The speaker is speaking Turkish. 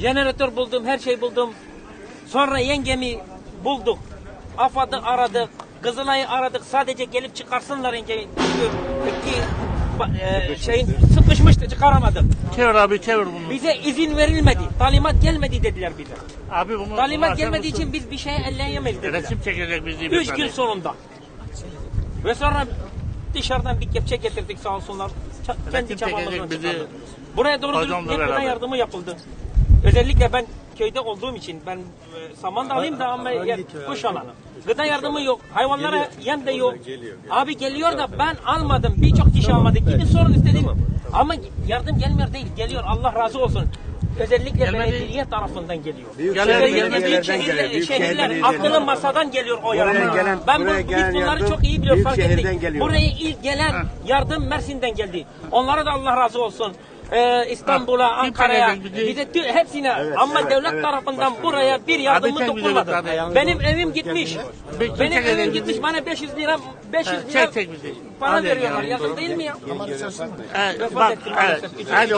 Jeneratör buldum, her şey buldum. Sonra yengemi bulduk. AFAD'ı aradık. Kızılay'ı aradık. Sadece gelip çıkarsınlar yengemi. Ki, e, şeyin sıkışmıştı çıkaramadık. Çevir abi çevir bunu. Bize izin verilmedi. Talimat gelmedi dediler bize. Abi bunu Talimat gelmediği için biz bir şeye elleyemeyiz dediler. Resim çekecek bizi. bir Üç gün sonunda. Ve sonra dışarıdan bir kepçe getirdik sağ olsunlar. Kendi çabamızla bizi. Buraya doğru dürüst hep yardımı yapıldı. Özellikle ben köyde olduğum için ben e, saman da alayım da ama yer, kuş alanı. Gıda yardımı yok. Hayvanlara yem de yok. Abi geliyor da ben almadım. Birçok kişi almadı. Gidin sorun istedim. Ama yardım gelmiyor değil. Geliyor. Allah razı olsun. Özellikle belediye tarafından geliyor. Büyük şehirler, geliyor, büyük şehirler şehirlerden akıllı geliyor. masadan geliyor o yardım. gelen- ben bu, buraya biz gelen bunları yardım çok iyi biliyoruz büyük fark şehirden ettik. geliyor. Buraya ilk gelen yardım Mersin'den geldi. Onlara da Allah razı olsun. Ee, İstanbul'a, Ankara'ya, bize tü- hepsine ama evet, devlet evet. tarafından buraya bir yardımı dokunmadı. bir. Benim evim gitmiş. Bir- Benim evim gitmiş. Bana 500 lira 500 Ha, lira para veriyorlar. ya. Yazık değil mi ya? Evet, bak, evet. Hadi.